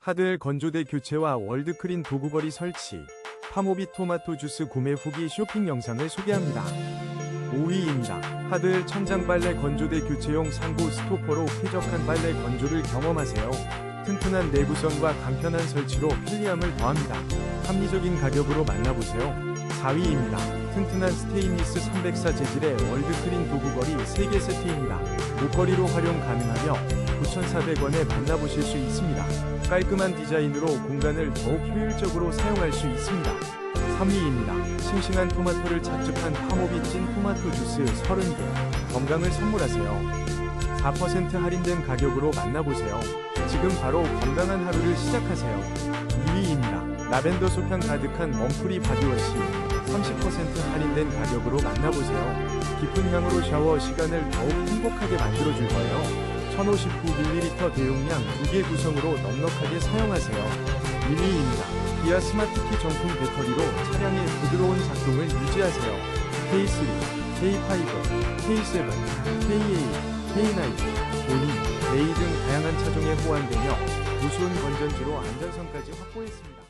하드웰 건조대 교체와 월드크린 도구거리 설치, 파모비 토마토 주스 구매 후기 쇼핑 영상을 소개합니다. 5위입니다. 하드웰 천장 빨래 건조대 교체용 상부 스토퍼로 쾌적한 빨래 건조를 경험하세요. 튼튼한 내구성과 간편한 설치로 편리함을 더합니다. 합리적인 가격으로 만나보세요. 4위입니다. 튼튼한 스테인리스 304 재질의 월드크린 도구거리 3개 세트입니다. 목걸이로 활용 가능하며 9,400원에 만나보실 수 있습니다. 깔끔한 디자인으로 공간을 더욱 효율적으로 사용할 수 있습니다. 3위입니다. 싱싱한 토마토를 착즙한 파모비 찐 토마토 주스 30개. 건강을 선물하세요. 4% 할인된 가격으로 만나보세요. 지금 바로 건강한 하루를 시작하세요. 2위입니다. 라벤더 소향 가득한 멈프리 바디워시 30% 할인된 가격으로 만나보세요. 깊은 향으로 샤워 시간을 더욱 행복하게 만들어줄 거예요. 1059ml 대용량 2개 구성으로 넉넉하게 사용하세요. 1위입니다. 기아 스마트키 정품 배터리로 차량의 부드러운 작동을 유지하세요. K3, K5, K7, K8, K9, 보니, 레이 등 다양한 차종에 호환되며 우수한 건전지로 안전성까지 확보했습니다.